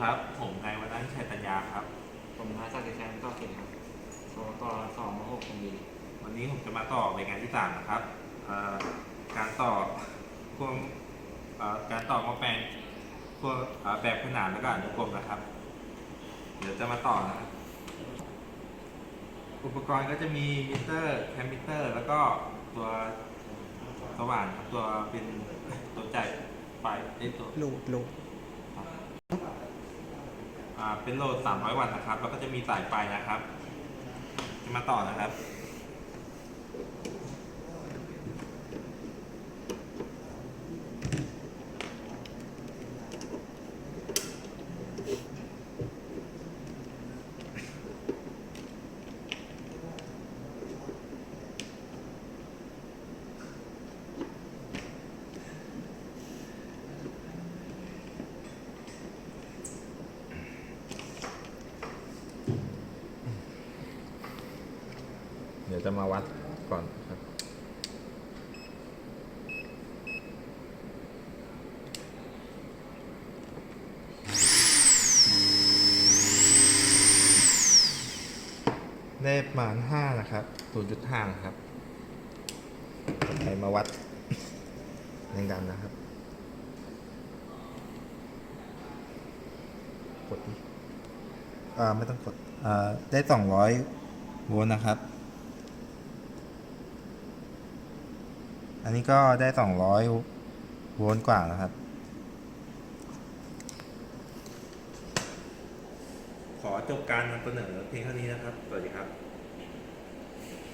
ครับ ผมนายวนันท์ชัยปัญญาครับ ผมพาสักดิ์ชัยก็เก่งครับโทรต่อสองหกตรงนี้วันนี้ผมจะมาต่อรายงานที่สามนะครับเอ่อการต่อพวกเอ่อการต่อหม้อแปลงพวกเอ่อแบบขนานแล้วก็อนุกรมนะครับ เดี๋ยวจะมาต่อนะครับอุปกรณ์ก็จะมีมิเตอร์แคมมิเตอร์ แล้วก็ตัวสว่านครับตัวเป็นตัวจ่ายไฟไอยตัว โหลดโหลดอ่า เป็นโหลด 300 วัตต์นะครับ แล้วก็จะมีสายไฟนะครับ จะมาต่อนะครับ เดี๋ยวจะมาวัดก่อนครับได้ประมาณห้านะครับศูนย์จุดห้าครับต่อไปมาวัดแรงดันนะครับ กดดิอ่า ไม่ต้องกด อ่า ได้สองร้อยโวลต์นะครับ อันนี้ก็ได้สองร้อยโวลต์กว่านะครับ ขอจบการนำเสนอเพียงเท่านี้นะครับ สวัสดีครับ